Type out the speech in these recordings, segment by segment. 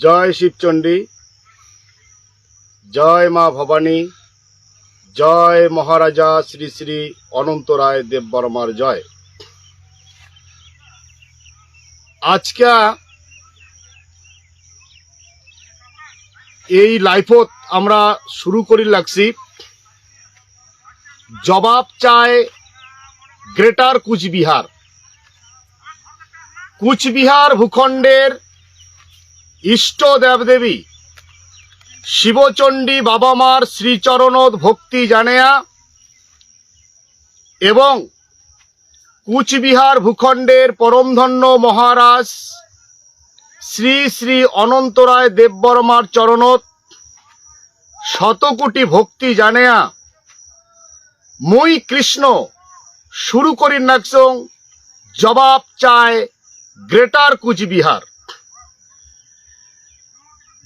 জয় শিবচণ্ডী, জয় মা ভবানী, জয় মহারাজা শ্রী শ্রী অনন্ত রায় দেববর্মার জয়। আজকে এই লাইফত আমরা শুরু করি লাগছি। জবাব চায় গ্রেটার কুচবিহার। কুচবিহার ভূখণ্ডের ইষ্ট দেবদেবী শিবচণ্ডী বাবা মার শ্রীচরণত ভক্তি জানেয়া এবং কুচবিহার ভূখণ্ডের পরমধন্য মহারাজ শ্রী শ্রী অনন্তরায় দেববর্মার চরণত শতকোটি ভক্তি জানেয়া। মুই কৃষ্ণ, শুরু করি নাকসং জবাব চায় গ্রেটার কুচবিহার।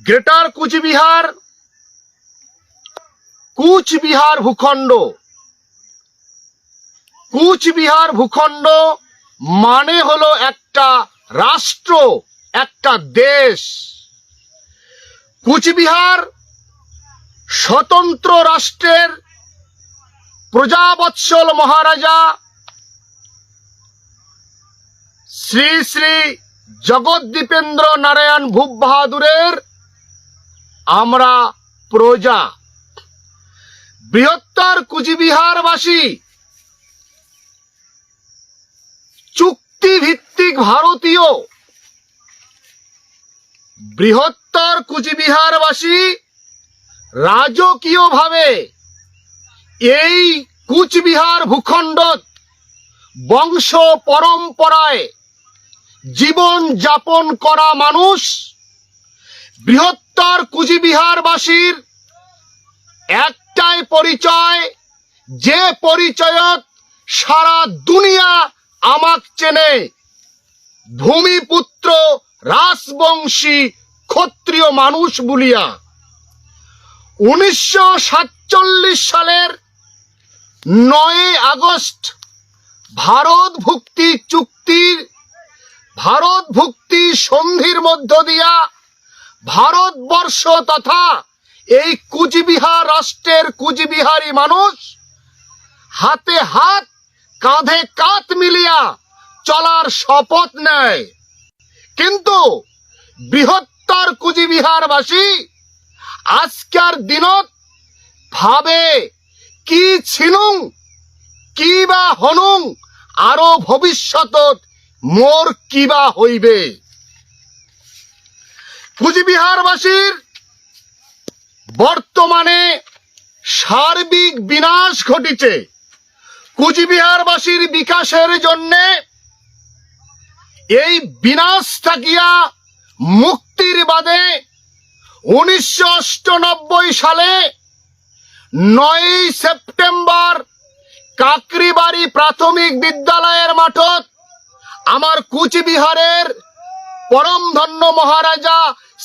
গ্রেটার কুচবিহার কুচবিহার ভূখণ্ড। কুচবিহার ভূখণ্ড মানে হলো একটা রাষ্ট্র, একটা দেশ। কুচবিহার স্বতন্ত্র রাষ্ট্রের প্রজাবৎসল মহারাজা শ্রী শ্রী জগদ্দীপেন্দ্র নারায়ণ ভূপ বাহাদুরের আমরা প্রজা। বৃহত্তর কুচবিহারবাসী, চুক্তিভিত্তিক ভারতীয়, বৃহত্তর কুচবিহারবাসী রাজকীয়ভাবে এই কুচবিহার ভূখণ্ডত বংশ পরম্পরায় জীবন যাপন করা মানুষ, বৃহত্তর কুচবিহারবাসীর একটাই পরিচয়, যে পরিচয়ত সারা দুনিয়া আমাক চেনে, ভূমিপুত্র, রাজবংশী, ক্ষত্রিয় মানুষ বলিয়া। উনিশশো সাতচল্লিশ সালের নয় আগস্ট ভারত ভুক্তি চুক্তির ভারত ভুক্তি সন্ধির মধ্য দিয়া ভারতবর্ষ তথা এই কুচবিহার রাষ্ট্রের কুচবিহারি মানুষ হাতে হাত, কাঁধে কাঁধ মিলিয়া চলার শপথ নেয়। কিন্তু বৃহত্তর কুচবিহারবাসী আজকের দিনত ভাবে কি ছিনুং, কি বা হনুং আরও ভবিষ্যতত মোর কিবা হইবে। কুচবিহারবাসীর বর্তমানে সার্বিক বিনাশ ঘটিছে। কুচবিহারবাসীর বিকাশের জন্যে এই বিনাশ থাকিয়া মুক্তির বাদে উনিশশো সালে নয়ই সেপ্টেম্বর কাকরিবাড়ি প্রাথমিক বিদ্যালয়ের মাঠত আমার কুচবিহারের পরমধন্য মহারাজা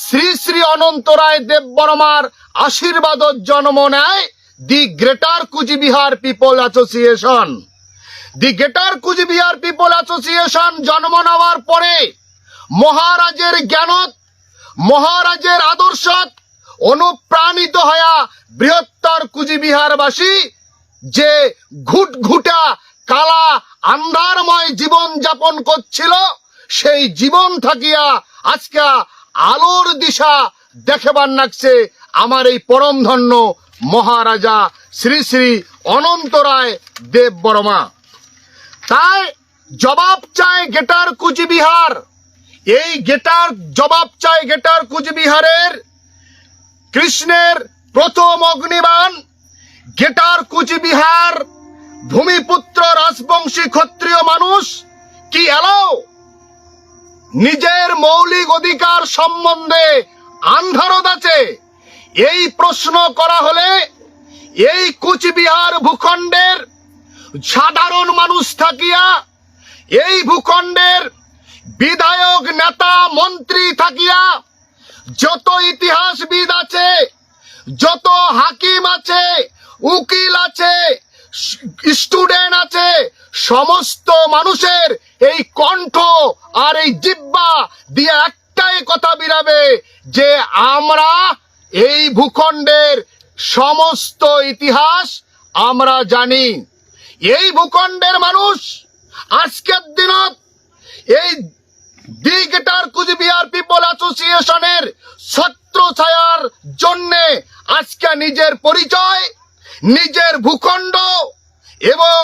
শ্রী শ্রী অনন্তরায় দেববর্মার আশীর্বাদত জন্ম নেয় the greater Coochbehar people association. The greater Coochbehar people association জন্ম নেওয়ার পরে মহারাজের জ্ঞানত, মহারাজের আদর্শত অনুপ্রাণিত হয়া বৃহত্তর কুচবিহারবাসী যে ঘুটঘুটা কালা আন্ধারময় জীবন যাপন করছিল, সেই জীবন থাকিয়া আজকে আলোর দিশা দেখেবার নাকছে আমার এই পরমধন্য মহারাজা শ্রী শ্রী অনন্তরায় দেব বর্মা। তাই জবাব চায় গেটার কুচবিহার। এই গেটার জবাব চায় গেটার কুচবিহারের কৃষ্ণের প্রথম অগ্নিবাণ, গেটার কুচবিহার ভূমিপুত্র রাজবংশী ক্ষত্রিয় মানুষ কি এলাও? নিজের মৌলিক অধিকার সম্বন্ধে আন্ধারদ আছে। এই প্রশ্ন করা হলে এই কুচবিহার ভূখণ্ডের সাধারণ মানুষ থাকিয়া, এই ভূখণ্ডের বিধায়ক, নেতা, মন্ত্রী থাকিয়া যত ইতিহাসবিদ আছে, যত হাকিম আছে, উকিল আছে স্টুডেন্ট আছে, সমস্ত মানুষের এই কণ্ঠ আর এই জিব্বা দিয়ে একটাই কথা বেরাবে যে আমরা এই ভূখণ্ডের সমস্ত ইতিহাস আমরা জানি। এই ভূখণ্ডের মানুষ আজকের দিনত এই দি গেটার কুচবিহার পিপল অ্যাসোসিয়েশনের ছত্র ছায়ার জন্যে আজকে নিজের পরিচয় নিজের ভূখণ্ড এবং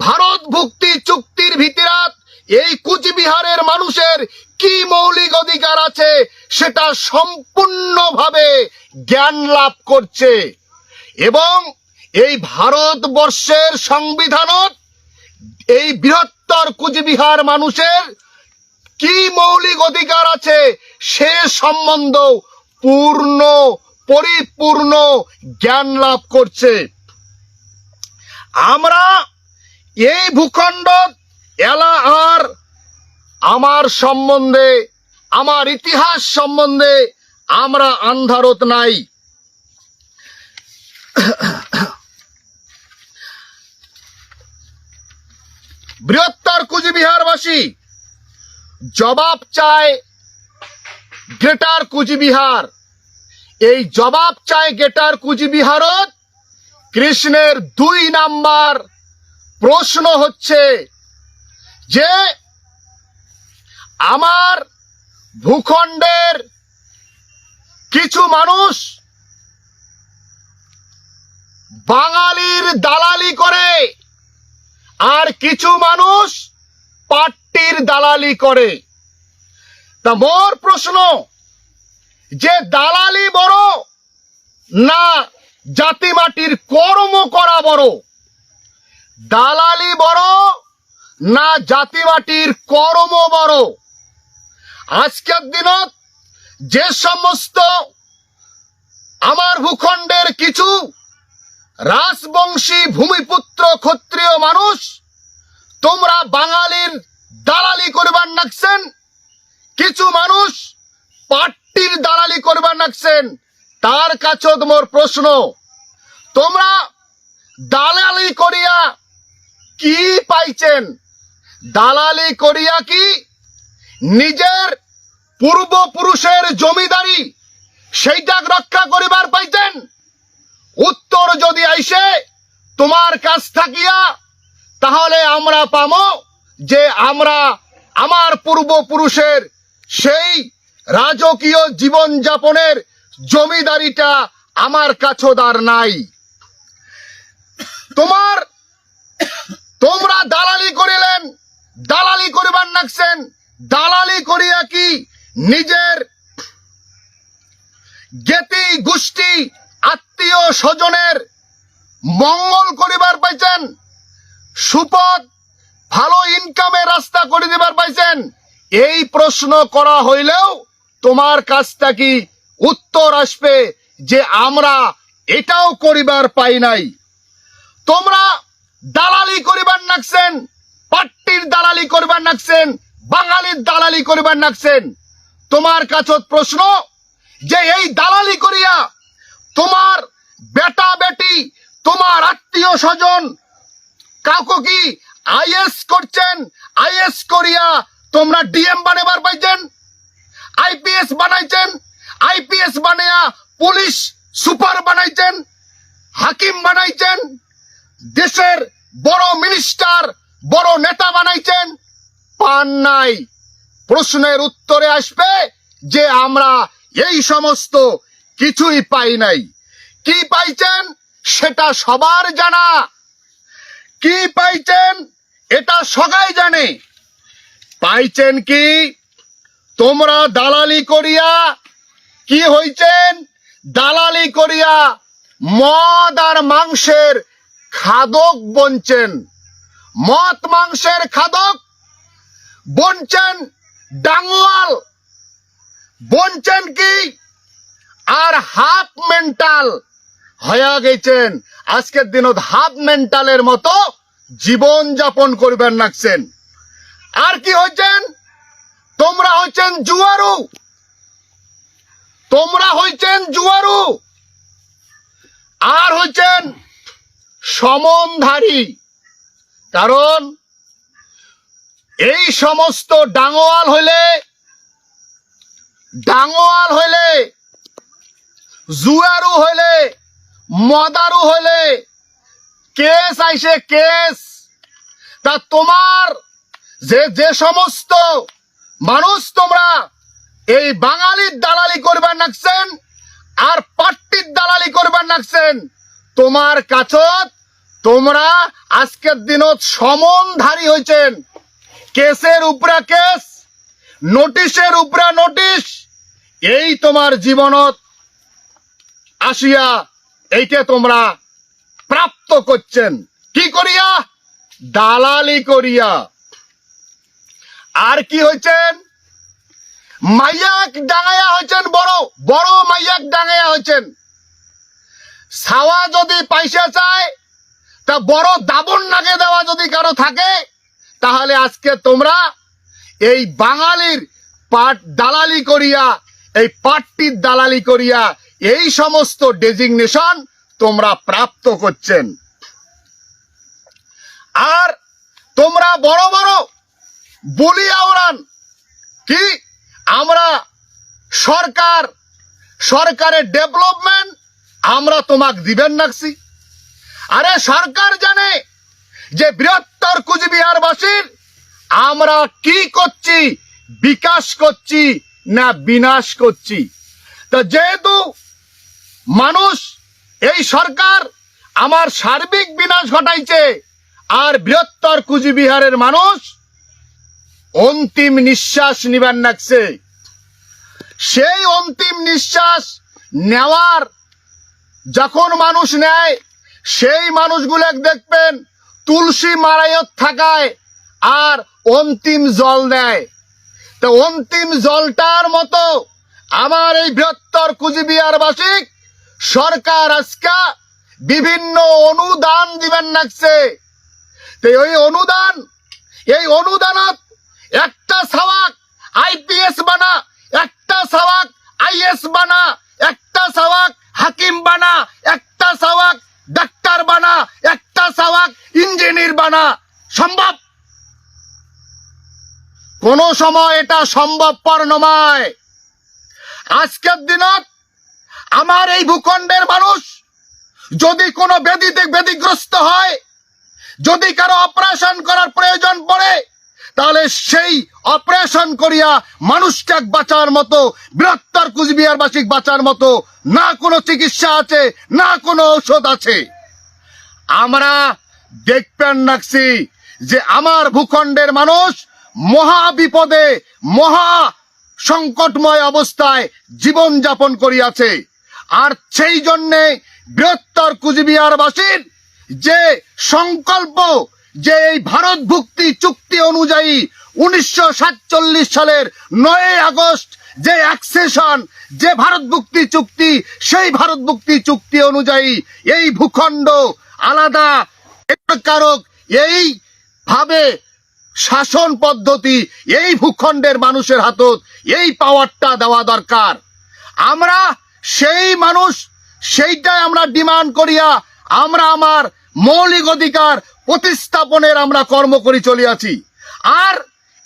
ভারত ভুক্তি চুক্তির ভিতরাত এই কুচবিহারের মানুষের কি মৌলিক অধিকার আছে সেটা সম্পূর্ণভাবে জ্ঞান লাভ করছে। এবং এই ভারতবর্ষের সংবিধানত এই বৃহত্তর কুচবিহার মানুষের কি মৌলিক অধিকার আছে সে সম্বন্ধ পূর্ণ পরিপূর্ণ জ্ঞান লাভ করছে। আমরা এই ভূখণ্ড, এলা আর আমার সম্বন্ধে, আমার ইতিহাস সম্বন্ধে আমরা আন্ধারত নাই। বৃহত্তর কুচবিহারবাসী, জবাব চায় গ্রেটার কুচবিহার। এই জবাব চায় গ্রেটার কুচবিহারত কৃষ্ণের দুই নাম্বার প্রশ্ন হচ্ছে যে, আমার ভূখণ্ডের কিছু মানুষ বাঙালির দালালি করে আর কিছু মানুষ পাট্টির দালালি করে। তা মোর প্রশ্ন যে দালালি বড়, না জাতি মাটির কর্ম করা বড়। দালালি বড়, না জাতি মাটির কর্ম বড়। আজকের দিনত যে সমস্ত আমার ভূখণ্ডের কিছু রাজবংশী ভূমিপুত্র, ক্ষত্রিয় মানুষ, তোমরা বাঙালির দালালি করবার নাকছেন কিছু মানুষ পাট্টির দালালি করবার নাকছেন। তার কাছে তোমার প্রশ্ন। তোমরা দালালি করিয়া কি পাইছেন? দালালি করিয়া কি নিজের পূর্বপুরুষের জমিদারি সেইটা রক্ষা করিবার পাইছেন উত্তর যদি আইসে তোমার কাছ থাকিয়া, তাহলে আমরা পামো যে আমরা আমার পূর্বপুরুষের সেই রাজকীয় জীবন যাপনের জমিদারিটা আমার কাছদার নাই। তোমার, তোমরা দালালি করিলেন, দালালি করিবার নাকছেন দালালি করিয়া কি নিজের জ্ঞাতি, গোষ্ঠী, আত্মীয় স্বজনের মঙ্গল করিবার পাইছেন, সুপথ, ভালো ইনকামের রাস্তা করে দিবার পাইছেন, এই প্রশ্ন করা হইলেও তোমার কাছ থেকে উত্তর আসবে যে আমরা এটাও করিবার পাই নাই। তোমরা দালালি করিবার নাকছেন, পাট্টির দালালি করিবার নাকছেন, বাঙালির দালালি করিবার নাকছেন। তোমার কাছে প্রশ্ন যে এই দালালি করিয়া তোমার বেটা বেটি, তোমার আত্মীয় স্বজন কাউকে কি আইএস করছেন? আইএস করিয়া তোমরা ডিএম বানাবার পাইছেন আইপিএস বানাইছেন, আইপিএস বানাইয়া পুলিশ সুপার বানাইছেন, হাকিম বানাইছেন, দেশের বড় মিনিস্টার, বড় নেতা বানাইছেন। পান নাই। প্রশ্নের উত্তরে আসবে যে আমরা এই সমস্ত কিছুই পাই নাই। কি পাইছেন সেটা সবার জানা। কি পাইছেন এটা সবাই জানে। পাইছেন কি তোমরা দালালি করিয়া কি হইছেন? দালালি করিয়া মদ আর মাংসের খাদক বনছেন। মদ, মাংসের খাদক বনছেন ডাঙ্গুয়াল। বনছেন কি? আর হাফ মেন্টাল হয়ে গেছেন। আজকের দিনত হাফ মেন্টালের মতো জীবন যাপন করবেন নাকছেন। আর কি হয়েছেন তোমরা হইছেন জুয়ারু। তোমরা হইছেন জুয়ারু। আর হইছেন সমনধারী। কারণ এই সমস্ত ডাঙ্গোয়াল হইলে, ডাঙোয়াল হইলে, জুয়ারু হইলে, মদারু হইলে, কেস আইসে কেস। তা তোমার যে যে সমস্ত মানুষ তোমরা এই বাঙালির দালালি করবার নাকছেন আর পাট্টির দালালি করবার নাকছেন। তোমার কাছত তোমরা আজকের দিনত সমনধারী হয়েছেন কেসের উপরে কেস, নোটিশের উপরে নোটিশ, এই তোমার জীবনত আসিয়া এইটা তোমরা প্রাপ্ত করছেন। কি করিয়া? দালালি করিয়া। আর কি হয়েছেন মাইয়াক ডাঙাইয়া হয়েছেন বড় বড় মাইয়াক ডাঙাইয়া হয়েছেন ছাওয়া যদি পয়সা চায় তা বড় দাবন নাকে দেওয়া যদি কারও থাকে, তাহলে আজকে তোমরা এই বাঙালির পাট দালালি করিয়া, এই পাটটির দালালি করিয়া, এই সমস্ত ডেজিগনেশন তোমরা প্রাপ্ত করছেন। আর তোমরা বড় বড় বলিয়া ওরান কি? আমরা সরকার, সরকারের ডেভেলপমেন্ট আমরা তোমাকে দিবেন নাকছি আরে সরকার জানে যে বৃহত্তর কুচবিহারবাসীর আমরা কি করছি, বিকাশ করছি না বিনাশ করছি। তা যেহেতু মানুষ এই সরকার আমার সার্বিক বিনাশ ঘটাইছে, আর বৃহত্তর কুচবিহারের মানুষ অন্তিম নিঃশ্বাস নিবার নাকছে। সেই অন্তিম নিঃশ্বাস নেওয়ার যখন মানুষ নেয়, সেই মানুষগুলো দেখবেন তুলসী মারায়ত থাকায় আর অন্তিম জল দেয় তো অন্তিম জলটার মতো আমার এই বৃহত্তর কুচবিহারবাসিক সরকার আজকা বিভিন্ন অনুদান দিবেন নাকছে। তো ওই অনুদান, এই অনুদানত একটা সাওয়াক আইপিএস বানা, একটা সাওয়াক আইএস বানা, একটা সাওয়াক হাকিম বানা, একটা সাওয়াক ডাক্তার বানা, একটা সাওয়াক ইঞ্জিনিয়ার বানা। সম্ভব? কোন সময় এটা সম্ভবপর নয়। আজকের দিনত আমার এই ভূখণ্ডের মানুষ যদি কোনো ব্যাধিতে ব্যাধিগ্রস্ত হয়, যদি কারও অপারেশন করার প্রয়োজন পড়ে তাহলে সেই অপারেশন করিয়া মানুষকে বাঁচার মতো, বৃহত্তর কুচবিহারবাসিক বাঁচার মতো না কোনো চিকিৎসা আছে, না কোনো ঔষধ আছে। আমরা দেখবেন নাকছি যে আমার ভূখণ্ডের মানুষ মহা বিপদে মহা সংকটময় অবস্থায় জীবন যাপন করিয়াছে। আর সেই জন্যে বৃহত্তর কুচবিহারবাসীর যে সংকল্প যে এই ভারত ভুক্তি চুক্তি অনুযায়ী উনিশশো সাতচল্লিশ সালের নয় আগস্ট যে অ্যাক্সেশন যে ভারত ভুক্তি চুক্তি, সেই ভারত ভুক্তি চুক্তি অনুযায়ী এই ভূখণ্ড আলাদা কারক এই ভাবে শাসন পদ্ধতি, এই ভূখণ্ডের মানুষের হাতত এই পাওয়ারটা দেওয়া দরকার। আমরা সেই মানুষ, সেইটাই আমরা ডিমান্ড করিয়া আমরা আমার মৌলিক অধিকার প্রতিস্থাপনের আমরা কর্ম করি চলিয়াছি আর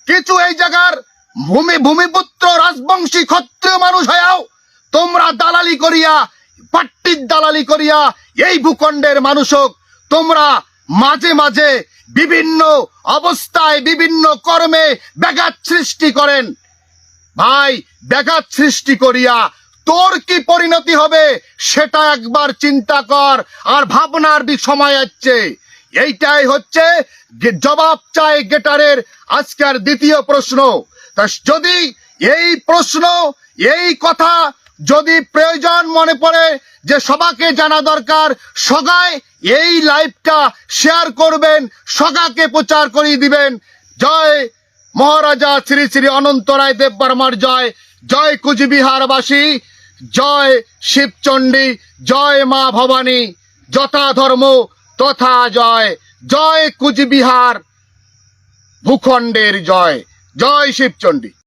কিছু এই জায়গার ভূমি, ভূমিপুত্র, রাজবংশী, ক্ষত্রিয় মানুষ হয়াও তোমরা দালালি করিয়া, পাট্টির দালালি করিয়া এই ভূখণ্ডের মানুষক তোমরা মাঝে মাঝে বিভিন্ন অবস্থায়, বিভিন্ন কর্মে ব্যাঘাত সৃষ্টি করেন। ভাই, ব্যাঘাত সৃষ্টি করিয়া তোর কি পরিণতি হবে সেটা একবার চিন্তা কর, আর ভাবনার সময় আসছে। এইটাই হচ্ছে জবাব চাই গেটারের আজকের দ্বিতীয় প্রশ্ন। তা যদি এই প্রশ্ন, এই কথা যদি প্রয়োজন মনে পড়ে যে সবাকে জানা দরকার সগায় এই লাইভটা শেয়ার করবেন, সগাকে প্রচার করিয়ে দিবেন। জয় মহারাজা শ্রী শ্রী অনন্ত রায় দেব বর্মার জয়। জয় কুচবিহারবাসী, জয় শিবচণ্ডী, জয় মা ভবানী যথা ধর্ম তথা জয় জয় কুচবিহার ভূখণ্ডের জয়। জয় শিবচণ্ডী